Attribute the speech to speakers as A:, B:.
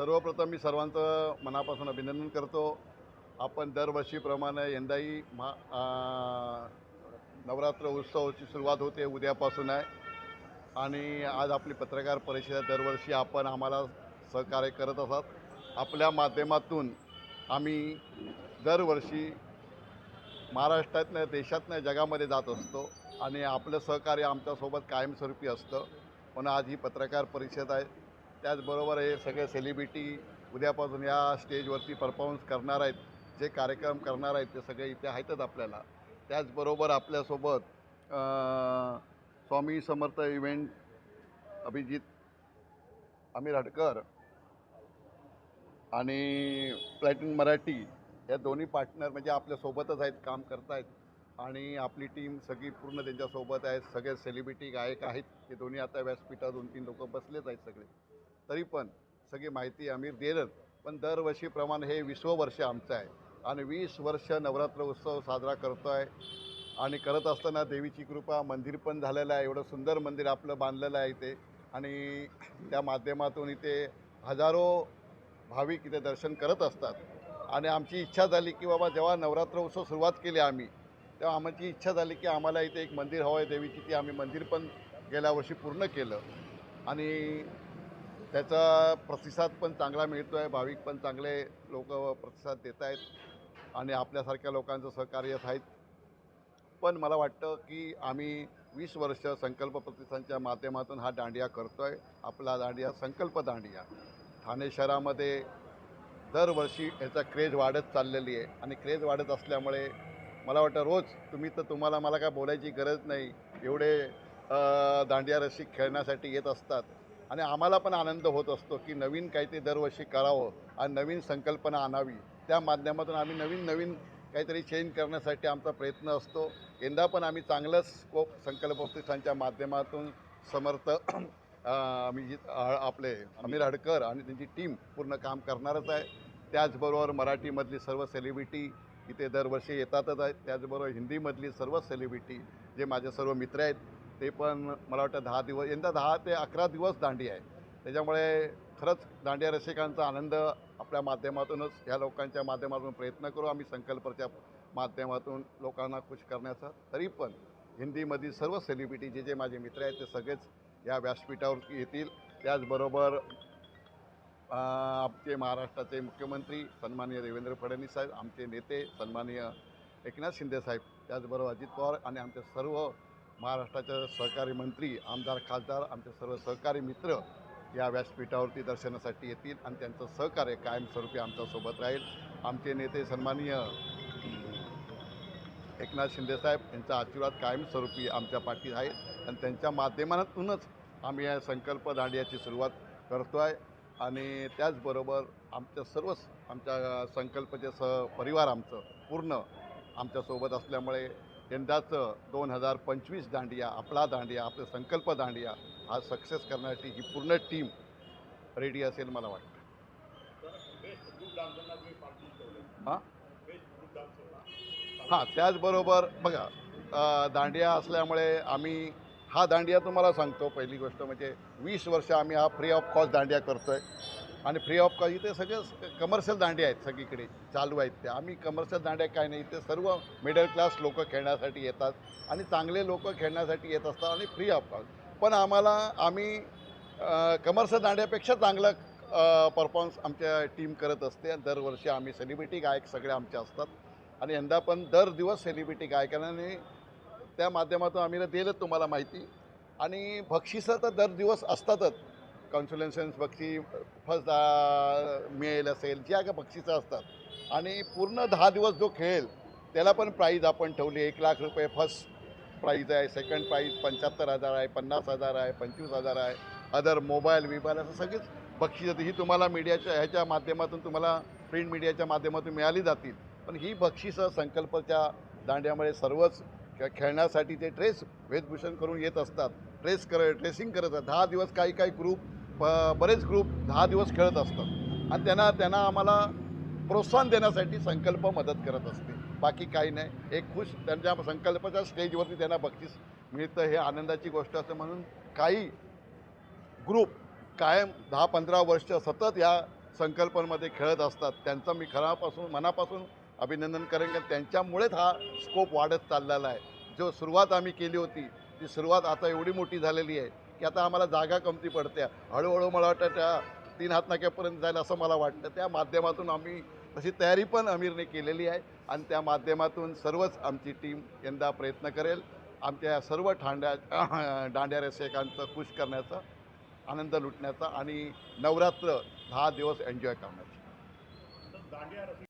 A: सर्वप्रथम मी सर्वांचं मनापासून अभिनंदन करतो. आपण दरवर्षीप्रमाणे यंदाही मा नवरात्र उत्सवाची सुरुवात होते उद्यापासून आहे. आणि आज आपली पत्रकार परिषद आहे. दरवर्षी आपण आम्हाला सहकार्य करत असतात आपल्या माध्यमातून आम्ही दरवर्षी महाराष्ट्रातनं देशातनं जगामध्ये जात असतो. आणि आपलं सहकार्य आमच्यासोबत कायमस्वरूपी असतं. म्हणून आज ही पत्रकार परिषद आहे. त्याचबरोबर हे सगळे सेलिब्रिटी उद्यापासून या स्टेजवरती परफॉर्मन्स करणार आहेत जे कार्यक्रम करणार आहेत ते सगळे इथे आहेतच आपल्याला. त्याचबरोबर आपल्यासोबत स्वामी समर्थ इव्हेंट अभिजित आमिर हडकर आणि प्लॅटिन मराठी या दोन्ही पार्टनर म्हणजे आपल्यासोबतच आहेत काम करत आहेत आणि आपली टीम सगळी पूर्ण त्यांच्यासोबत आहे सगळे सेलिब्रिटी गायक आहेत. ते दोन्ही आता व्यासपीठात दोन तीन लोक बसलेच आहेत सगळे. तरी पण सगळी माहिती आम्ही देणार पण दरवर्षीप्रमाणे हे विश्ववर्ष आमचं आहे. आणि वीस वर्ष नवरात्र उत्सव साजरा करतो आहे आणि करत असताना देवीची कृपा मंदिर पण झालेलं आहे. एवढं सुंदर मंदिर आपलं बांधलेलं आहे इथे. आणि त्या माध्यमातून इथे हजारो भाविक इथे दर्शन करत असतात. आणि आमची इच्छा झाली की बाबा जेव्हा नवरात्र उत्सव सुरुवात केली आम्ही तेव्हा आमची इच्छा झाली की आम्हाला इथे एक मंदिर हवं आहे देवीची. ती आम्ही मंदिर पण गेल्या वर्षी पूर्ण केलं. आणि त्याचा प्रतिसाद पण चांगला मिळतो आहे भाविक पण चांगले लोक प्रतिसाद देत आहेत आणि आपल्यासारख्या लोकांचं सहकार्य आहेत. पण मला वाटतं की आम्ही वीस वर्ष संकल्प प्रतिष्ठानच्या माध्यमातून हा दांडिया करतो आहे आपला दांडिया संकल्प दांडिया. ठाणे शहरामध्ये दरवर्षी याचा क्रेज वाढत चाललेली आहे आणि क्रेज वाढत असल्यामुळे मला वाटतं रोज तुम्ही तर तुम्हाला मला काय बोलायची गरज नाही. एवढे दांडिया रसिक खेळण्यासाठी येत असतात. आणि आम्हाला पण आनंद होत असतो की नवीन काहीतरी दरवर्षी करावं आणि नवीन संकल्पना आणावी. त्या माध्यमातून आम्ही नवीन नवीन काहीतरी चेंज करण्यासाठी आमचा प्रयत्न असतो. यंदा पण आम्ही चांगलंच स्कोप संकल्प प्रतिष्ठानच्या माध्यमातून समर्थ आम्ही आपले आमिर हडकर आणि त्यांची टीम पूर्ण काम करणारच आहे. त्याचबरोबर मराठीमधली सर्व सेलिब्रिटी इथे दरवर्षी येतातच आहेत. त्याचबरोबर हिंदीमधली सर्व सेलिब्रिटी जे माझे सर्व मित्र आहेत ते पण मला वाटतं दहा दिवस यंदा दहा ते अकरा दिवस दांडी आहे. त्याच्यामुळे खरंच दांडिया रसिकांचा आनंद आपल्या माध्यमातूनच ह्या लोकांच्या माध्यमातून प्रयत्न करू आम्ही संकल्पच्या माध्यमातून लोकांना खुश करण्याचा. तरी पण हिंदीमधील सर्व सेलिब्रिटी जे जे माझे मित्र आहेत ते सगळेच या व्यासपीठावर येतील. त्याचबरोबर आमचे महाराष्ट्राचे मुख्यमंत्री सन्माननीय देवेंद्र फडणवीस साहेब आमचे नेते सन्माननीय एकनाथ शिंदे साहेब त्याचबरोबर अजित पवार आणि आमचे सर्व महाराष्ट्राचे सहकारी मंत्री आमदार खासदार आमचे सर्व सहकारी मित्र या व्यासपीठावरती दर्शनासाठी येतील आणि त्यांचं सहकार्य कायमस्वरूपी आमच्यासोबत राहील. आमचे नेते सन्माननीय एकनाथ शिंदेसाहेब यांचा आशीर्वाद कायमस्वरूपी आमच्या पाठी आहे आणि त्यांच्या माध्यमातूनच आम्ही या संकल्प दांडियाची सुरुवात करतो आहे आणि त्याचबरोबर आमच्या सर्वच आमच्या संकल्पचे सह परिवार आमचं पूर्ण आमच्यासोबत असल्यामुळे यंदाचं दोन हजार पंचवीस दांडिया आपला दांडिया आपलं संकल्प दांडिया हा सक्सेस करण्यासाठी ही पूर्ण टीम रेडी असेल मला वाटतं. हां? हां त्याचबरोबर बघा दांडिया असल्यामुळे आम्ही हा दांडिया तुम्हाला सांगतो पहिली गोष्ट म्हणजे वीस वर्ष आम्ही हा फ्री ऑफ कॉस्ट दांडिया करतो आहे आणि फ्री ऑफ कॉस्ट इथे सगळे कमर्शियल दांडे आहेत सगळीकडे चालू आहेत ते आम्ही कमर्शियल दांड्या काय नाही इथे सर्व मिडल क्लास लोक खेळण्यासाठी येतात आणि चांगले लोक खेळण्यासाठी येत असतात आणि फ्री ऑफ कॉस्ट पण आम्हाला आम्ही कमर्शियल दांड्यापेक्षा चांगला परफॉर्मन्स आमच्या टीम करत असते आणि दरवर्षी आम्ही सेलिब्रिटी गायक सगळे आमचे असतात. आणि यंदा पण दर दिवस सेलिब्रिटी गायकांनी त्या माध्यमातून आम्ही दिलं तुम्हाला माहिती. आणि बक्षिसं तर दर दिवस असतातच. कॉन्सुलेशन्स बक्षी फर्स्ट मिळेल असेल ज्या काय बक्षिसं असतात. आणि पूर्ण दहा दिवस जो खेळेल त्याला पण प्राईज आपण ठेवली. एक लाख रुपये फर्स्ट प्राईज आहे सेकंड प्राईज पंच्याहत्तर हजार आहे पन्नास हजार आहे पंचवीस हजार आहे. अदर मोबाईल विबाईल असं सगळीच बक्षीस ही तुम्हाला मीडियाच्या ह्याच्या माध्यमातून तुम्हाला प्रिंट मीडियाच्या माध्यमातून मिळाली जातील. पण ही बक्षिसं संकल्पच्या दांड्यामुळे सर्वच खेळण्यासाठी ते ड्रेस वेशभूषण करून येत असतात. ट्रेस कर ट्रेसिंग करत असतात. दहा दिवस काही काही ग्रुप ब- बरेच ग्रुप दहा दिवस खेळत असतात. आणि त्यांना त्यांना आम्हाला प्रोत्साहन देण्यासाठी संकल्प मदत करत असते. बाकी काही नाही. एक खुश त्यांच्या संकल्पाच्या स्टेजवरती त्यांना बक्षीस मिळतं. हे आनंदाची गोष्ट असते. म्हणून काही ग्रुप कायम दहा पंधरा वर्ष सतत या संकल्पांमध्ये खेळत असतात. त्यांचा मी खरापासून मनापासून अभिनंदन करेन. कारण त्यांच्यामुळेच हा स्कोप वाढत चाललेला आहे. जो सुरुवात आम्ही केली होती ती सुरुवात आता एवढी मोठी झालेली आहे. की आता आम्हाला जागा कमती पडते. हळूहळू मला वाटतं त्या तीन हात नाक्यापर्यंत जाईल असं मला वाटतं. त्या माध्यमातून आम्ही तशी तयारी पण अमीरने केलेली आहे आणि त्या माध्यमातून सर्वच आमची टीम यंदा प्रयत्न करेल. आमच्या सर्व ठांड्या दांड्या रसिकांचं खुश करण्याचा आनंद लुटण्याचा आणि नवरात्र दहा दिवस एन्जॉय करण्याचा.